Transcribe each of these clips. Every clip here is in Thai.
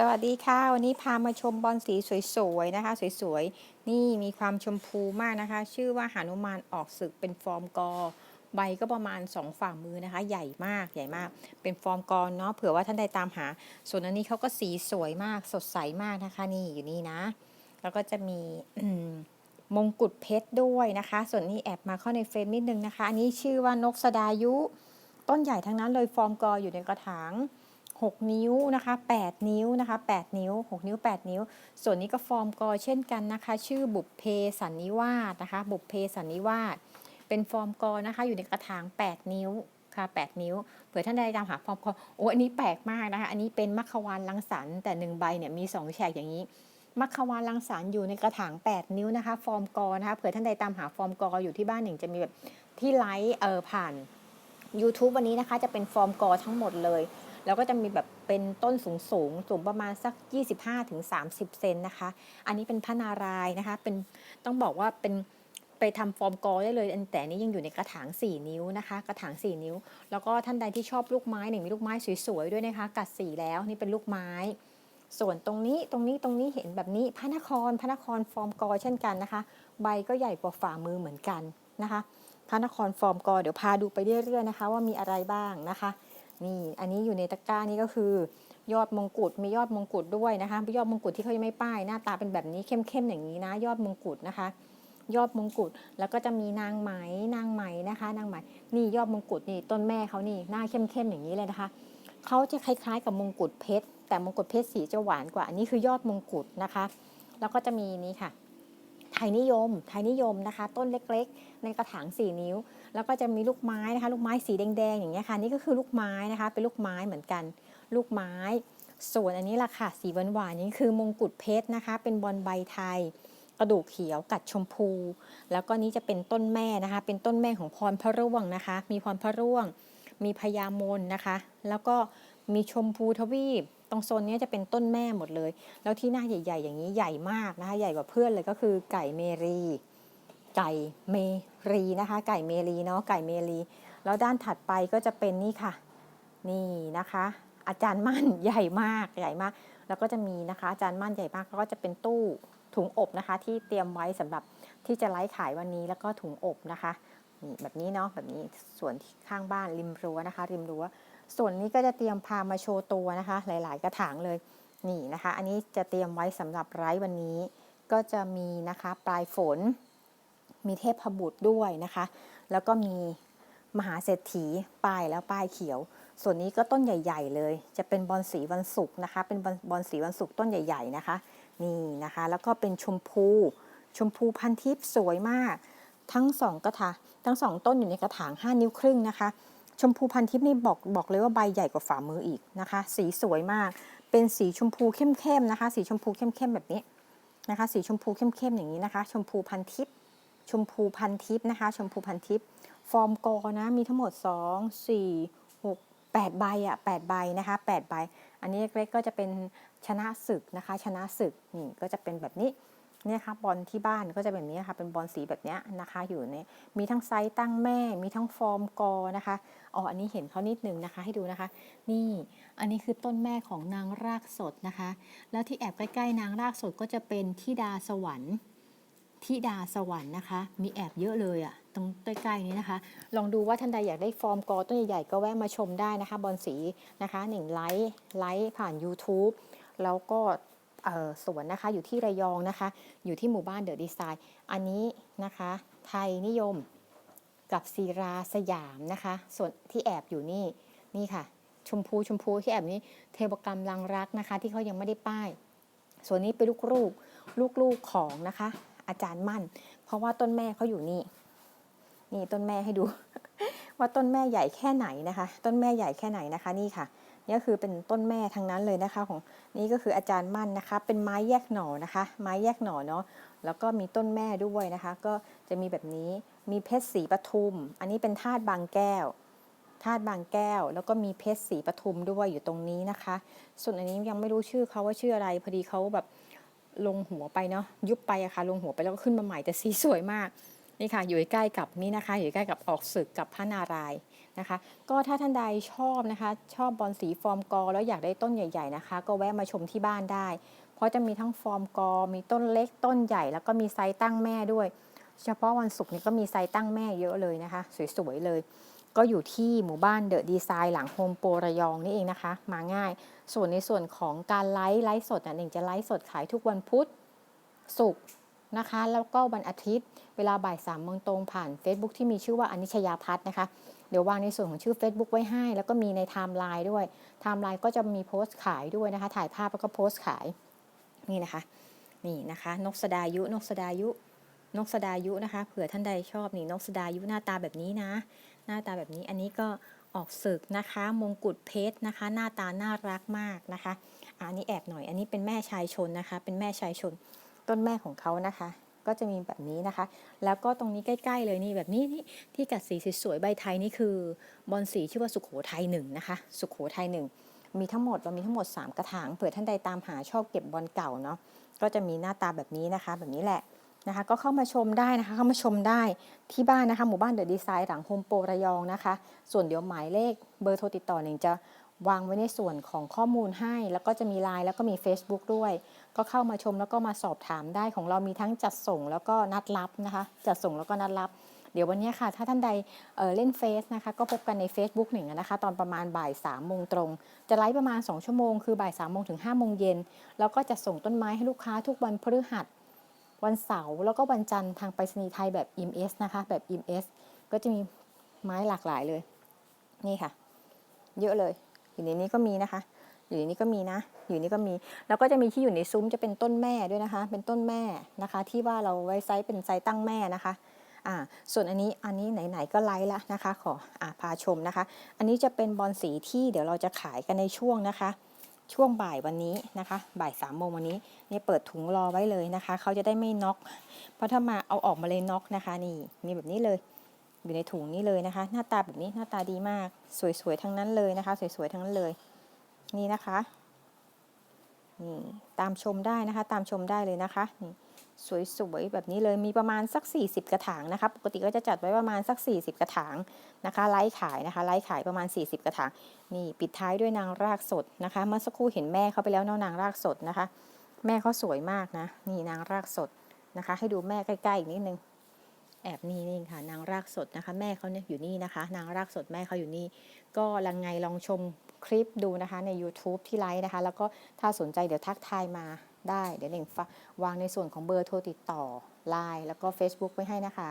สวัสดีค่ะ วันนี้พามาชมบอลสีสวยๆนะคะ สวยๆ นี่มีความชมพูมากนะคะ ชื่อว่าหานุมานออกศึกเป็นฟอร์มกอ ใบก็ประมาณ 2 ฝ่ามือนะคะ ใหญ่มากใหญ่มาก เป็นฟอร์มกอเนาะเผื่อว่าท่านใดตามหา ส่วนอันนี้เขาก็สีสวยมากสดใสมากนะคะ นี่อยู่นี่นะ แล้วก็จะมีมงกุฎเพชรด้วยนะคะ ส่วนนี้แอบมาเข้าในเฟรมนิดนึงนะคะ อันนี้ชื่อว่านกสดายุ ต้นใหญ่ทั้งนั้นเลยฟอร์มกออยู่ในกระถาง 6 นิ้วนะคะ8นิ้วนะคะ8นิ้ว 6 นิ้ว 8 นิ้ว ส่วนนี้ก็ฟอร์มกอเช่นกันนะคะ ชื่อบุพเพสันนิวาสนะคะ บุพเพสันนิวาสเป็นฟอร์มกอนะคะ อยู่ในกระถาง 8 นิ้วค่ะ 8 นิ้ว เผื่อท่านใดตามหาฟอร์มกอโอ้อันนี้แปลกมากนะคะ อันนี้เป็นมัคควานลังสรรแต่หนึ่งใบเนี่ยมี 2 แฉกอย่างนี้ มัคควานลังสรรอยู่ในกระถาง 8 นิ้วนะคะ ฟอร์มกอนะคะ เผื่อท่านใดตามหาฟอร์มกออยู่ที่บ้านหนึ่งจะมีแบบที่ไลฟ์เออผ่าน YouTube วันนี้นะคะจะเป็นฟอร์มกอทั้งหมดเลย แล้วก็จะมีแบบเป็นต้นสูงสูงสูงประมาณสัก 25-30 เซนนะคะ อันนี้เป็นพระนารายนะคะ เป็นต้องบอกว่าเป็นไปทำฟอร์มกอได้เลยอันแต่นี้ยังอยู่ในกระถาง 4 นิ้วนะคะ กระถาง 4 นิ้ว แล้วก็ท่านใดที่ชอบลูกไม้หนึ่งมีลูกไม้สวยๆด้วยนะคะ กัดสีแล้วนี่เป็นลูกไม้ ส่วนตรงนี้ตรงนี้ตรงนี้เห็นแบบนี้พระนครพระนครฟอร์มกอเช่นกันนะคะ ใบก็ใหญ่กว่าฝ่ามือเหมือนกันนะคะ พระนครฟอร์มกอเดี๋ยวพาดูไปเรื่อยๆนะคะ ว่ามีอะไรบ้างนะคะ นี่อันนี้อยู่ในตะกร้านี่ก็คือยอดมงกุฎมียอดมงกุฎด้วยนะคะยอดมงกุฎที่เขายังไม่ป้ายหน้าตาเป็นแบบนี้เข้มๆอย่างนี้นะ ยอดมงกุฎนะคะ ยอดมงกุฎแล้วก็จะมีนางไหมนางไหมนะคะ นางไหมนี่ยอดมงกุฎนี่ต้นแม่เขานี่หน้าเข้มๆอย่างนี้เลยนะคะเขาจะคล้ายๆ กับมงกุฎเพชรแต่มงกุฎเพชรสีจะหวานกว่าอันนี้คือยอดมงกุฎนะคะ แล้วก็จะมีนี่ค่ะ ไทยนิยม ไทยนิยมนะคะ ต้นเล็กๆ ในกระถาง 4 นิ้ว แล้วก็จะมีลูกไม้นะคะ ลูกไม้สีแดงๆ อย่างเงี้ยค่ะ นี่ก็คือลูกไม้นะคะ เป็นลูกไม้เหมือนกัน ลูกไม้ ส่วนอันนี้ล่ะค่ะ สีหวานๆนี่คือมงกุฎเพชรนะคะ เป็นบอลใบไทย กระดูกเขียวกัดชมพู แล้วก็นี้จะเป็นต้นแม่นะคะ เป็นต้นแม่ของพรพระร่วงนะคะ มีพรพระร่วง มีพญามนนะคะ แล้วก็ มีชมพูทวีป ตรงโซนนี้จะเป็นต้นแม่หมดเลย แล้วที่หน้าใหญ่ ๆ อย่างนี้ใหญ่มากนะคะ ใหญ่กว่าเพื่อนเลยก็คือไก่เมรี ไก่เมรีนะคะ ไก่เมรีเนาะ ไก่เมรี แล้วด้านถัดไปก็จะเป็นนี่ค่ะ นี่นะคะ อาจารย์มั่นใหญ่มาก ใหญ่มาก แล้วก็จะมีนะคะ อาจารย์มั่นใหญ่มาก แล้วก็จะเป็นตู้ถุงอบนะคะ ที่เตรียมไว้สำหรับที่จะไลฟ์ขายวันนี้ แล้วก็ถุงอบนะคะนี่แบบนี้เนาะ แบบนี้ ส่วนข้างบ้านริมรั้วนะคะ ริมรั้ว ส่วนนี้ก็จะเตรียมพามาโชว์ตัวนะคะ หลาย ๆ กระถางเลยนี่นะคะ อันนี้จะเตรียมไว้สำหรับไลฟ์วันนี้ ก็จะมีนะคะปลายฝน มีเทพบุตรด้วยนะคะ แล้วก็มีมหาเศรษฐีป้ายแล้วป้ายเขียว ส่วนนี้ก็ต้นใหญ่ ๆ เลย จะเป็นบอลสีวันศุกร์นะคะ เป็นบอลบอลสีวันศุกร์ต้นใหญ่ ๆ นะคะ นี่นะคะ แล้วก็เป็นชมพูชมพูพันทิพย์สวยมาก ทั้งสองกระถางทั้งสองต้นอยู่ในกระถาง 5 นิ้วครึ่งนะคะ ชมพูพันทิพย์นี่บอกบอกเลยว่าใบใหญ่กว่าฝ่ามืออีกนะคะ สีสวยมาก เป็นสีชมพูเข้มๆนะคะ สีชมพูเข้มๆแบบนี้นะคะ สีชมพูเข้มๆอย่างนี้นะคะ ชมพูพันทิพย์ชมพูพันทิพย์นะคะ ชมพูพันทิพย์ฟอร์มกอนะมีทั้งหมด 2 4 6 8ใบอะ8ใบนะคะ8ใบ อันนี้เล็กๆก็จะเป็นชนะศึกนะคะ ชนะศึกนี่ก็จะเป็นแบบนี้ เนี่ยค่ะบอลที่บ้านก็จะแบบนี้ค่ะเป็นบอลสีแบบนี้นะคะ อยู่ในมีทั้งไซส์ตั้งแม่ มีทั้งฟอร์มกอนะคะอ๋ออันนี้เห็นเขานิดนึงนะคะ ให้ดูนะคะ นี่อันนี้คือต้นแม่ของนางรากสดนะคะ แล้วที่แอบใกล้ๆนางรากสดก็จะเป็นทิดาสวรรค์ทิดาสวรรค์นะคะ มีแอบเยอะเลยอะตรงใกล้ๆนี้นะคะ ลองดูว่าท่านใดอยากได้ฟอร์มกอต้นใหญ่ๆก็แวะมาชมได้นะคะ บอลสีนะคะหนึ่งไลค์ไลค์ผ่าน YouTube แล้วก็ สวนนะคะอยู่ที่ระยองนะคะ อยู่ที่หมู่บ้านเดอะดีไซน์อันนี้นะคะ ไทยนิยมกับซีราสยามนะคะ ส่วนที่แอบอยู่นี่นี่ค่ะ ชมพูชมพูที่แอบนี้เทวกรรมลังรักนะคะ ที่เขายังไม่ได้ป้าย ส่วนนี้เป็นลูกๆลูกๆของนะคะ อาจารย์มั่น เพราะว่าต้นแม่เขาอยู่นี่ นี่ต้นแม่ให้ดู ว่าต้นแม่ใหญ่แค่ไหนนะคะ ต้นแม่ใหญ่แค่ไหนนะคะ นี่ค่ะ นี่ก็คือเป็นต้นแม่ทั้งนั้นเลยนะคะของนี่ก็คืออาจารย์มั่นนะคะ เป็นไม้แยกหน่อนะคะ ไม้แยกหน่อเนาะแล้วก็มีต้นแม่ด้วยนะคะ ก็จะมีแบบนี้มีเพชรสีปทุม อันนี้เป็นธาตุบางแก้วธาตุบางแก้ว แล้วก็มีเพชรสีปทุมด้วยอยู่ตรงนี้นะคะ ส่วนอันนี้ยังไม่รู้ชื่อเขาว่าชื่ออะไรพอดีเขาแบบลงหัวไปเนาะยุบไปอะค่ะลงหัวไปแล้วก็ขึ้นมาใหม่แต่สีสวยมากนี่ค่ะอยู่ใกล้กับนี่นะคะ อยู่ใกล้กับออกศึกกับพระนารายณ์ นะคะ ก็ถ้าท่านใดชอบนะคะ ชอบบอลสีฟอร์มกอ แล้วอยากได้ต้นใหญ่ ๆนะคะ ก็แวะมาชมที่บ้านได้ เพราะจะมีทั้งฟอร์มกอ มีต้นเล็กต้นใหญ่ แล้วก็มีไซส์ตั้งแม่ด้วย เฉพาะวันศุกร์นี้ก็มีไซส์ตั้งแม่เยอะเลยนะคะ สวยๆเลย ก็อยู่ที่หมู่บ้านเดอะดีไซน์หลังโฮมโปรระยองนี่เองนะคะ มาง่าย ส่วนในส่วนของการไลฟ์ไลฟ์สดน่ะหนึ่งจะไลฟ์สดขายทุกวันพุธศุกร์ นะคะ แล้วก็วันอาทิตย์เวลาบ่ายสามโมงตรงผ่าน Facebook ที่มีชื่อว่าอนิชยาพัฒนนะคะ เดี๋ยววางในส่วนของชื่อ Facebook ไว้ให้ แล้วก็มีในไทม์ไลน์ด้วยไทม์ไลน์ก็จะมีโพสต์ขายด้วยนะคะ ถ่ายภาพแล้วก็โพสต์ขายนี่นะคะนี่นะคะ นกสดายุ นกสดายุ นกสดายุนะคะ เผื่อท่านใดชอบนี่นกสดายุหน้าตาแบบนี้นะ หน้าตาแบบนี้อันนี้ก็ออกศึกนะคะ มงกุฎเพชรนะคะ หน้าตาน่ารักมากนะคะอันนี้แอบหน่อย อันนี้เป็นแม่ชายชนนะคะ เป็นแม่ชายชน ต้นแม่ของเขานะคะ ก็จะมีแบบนี้นะคะ แล้วก็ตรงนี้ใกล้ ๆ เลยนี่แบบนี้นี่ที่กัดสีสวยๆใบไทยนี่คือบอลสีชื่อว่าสุขโขทัยหนึ่งนะคะ สุขโขทัยหนึ่งมีทั้งหมดเรามีทั้งหมด 3 กระถางเผื่อท่านใดตามหาชอบเก็บบอลเก่าเนาะก็จะมีหน้าตาแบบนี้นะคะ แบบนี้แหละนะคะ ก็เข้ามาชมได้นะคะ เข้ามาชมได้ที่บ้านนะคะ หมู่บ้านเดอะดีไซน์หลังโฮมโปรระยองนะคะ ส่วนเดี๋ยวหมายเลขเบอร์โทรติดต่อหนึ่งจะ วางไว้ในส่วนของข้อมูลให้ แล้วก็จะมีไลน์แล้วก็มี Facebook ด้วย ก็เข้ามาชมแล้วก็มาสอบถามได้ของเรามีทั้งจัดส่งแล้วก็นัดรับนะคะ จัดส่งแล้วก็นัดรับ เดี๋ยววันนี้ค่ะ ถ้าท่านใดเเล่นเฟซนะคะ ก็พบกันใน Facebook หนึ่งนะคะ ตอนประมาณบ่าย3ามโมงตรง จะไลฟ์ประมาณ 2 ชั่วโมง คือบ่าย3ามโมงถึง5้าโมงเย็น แล้วก็จะส่งต้นไม้ให้ลูกค้าทุกวันพฤหัส วันเสาร์แล้วก็วันจันทร์ทางไปรษณีย์ไทยแบบ EMS นะคะ แบบ EMS ก็จะมีไม้หลากหลายเลย นี่ค่ะ เยอะเลย อยู่ในนี้ก็มีนะคะ อยู่ในนี้ก็มีนะ อยู่นี่ก็มี แล้วก็จะมีที่อยู่ในซุ้มจะเป็นต้นแม่ด้วยนะคะ เป็นต้นแม่นะคะ ที่ว่าเราไว้ไซส์เป็นไซส์ตั้งแม่นะคะอ่าส่วนอันนี้อันนี้ไหนๆก็ไลฟ์ล้วนะคะ ขออ่าพาชมนะคะ อันนี้จะเป็นบอลสีที่เดี๋ยวเราจะขายกันในช่วงนะคะช่วงบ่ายวันนี้นะคะ บ่ายสามโมงวันนี้เนี่ยเปิดถุงรอไว้เลยนะคะ เขาจะได้ไม่น็อกเพราะถ้ามาเอาออกมาเลยน็อกนะคะ นี่มีแบบนี้เลย อยู่ในถุงนี้เลยนะคะ หน้าตาแบบนี้หน้าตาดีมาก สวยๆทั้งนั้นเลยนะคะ สวยๆทั้งนั้นเลย นี่นะคะนี่ตามชมได้นะคะ ตามชมได้เลยนะคะนี่สวยๆแบบนี้เลยมีประมาณสัก 40 กระถางนะคะ ปกติก็จะจัดไว้ประมาณสัก 40 กระถางนะคะ ไลฟ์ขายนะคะ ไลฟ์ขายประมาณ 40 กระถางนี่ปิดท้ายด้วยนางรากสดนะคะ เมื่อสักครู่เห็นแม่เขาไปแล้วเนาะนางรากสดนะคะ แม่เขาสวยมากนะ นี่นางรากสดนะคะ ให้ดูแม่ใกล้ๆอีกนิดนึง แอบนี่นี่ค่ะ นางรากสดนะคะแม่เขาเนี่ยอยู่นี่นะคะ นางรากสดแม่เขาอยู่นี่ ก็ลังไงลองชมคลิปดูนะคะใน YouTube ที่ไลฟ์นะคะ แล้วก็ถ้าสนใจเดี๋ยวทักทายมาได้ เดี๋ยวเน่งวางในส่วนของเบอร์โทรติดต่อไลน์แล้วก็ Facebook ไว้ให้นะคะ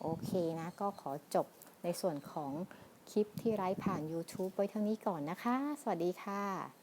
โอเคนะ ก็ขอจบในส่วนของคลิปที่ไลฟ์ผ่าน YouTube ไว้เท่านี้ก่อนนะคะ สวัสดีค่ะ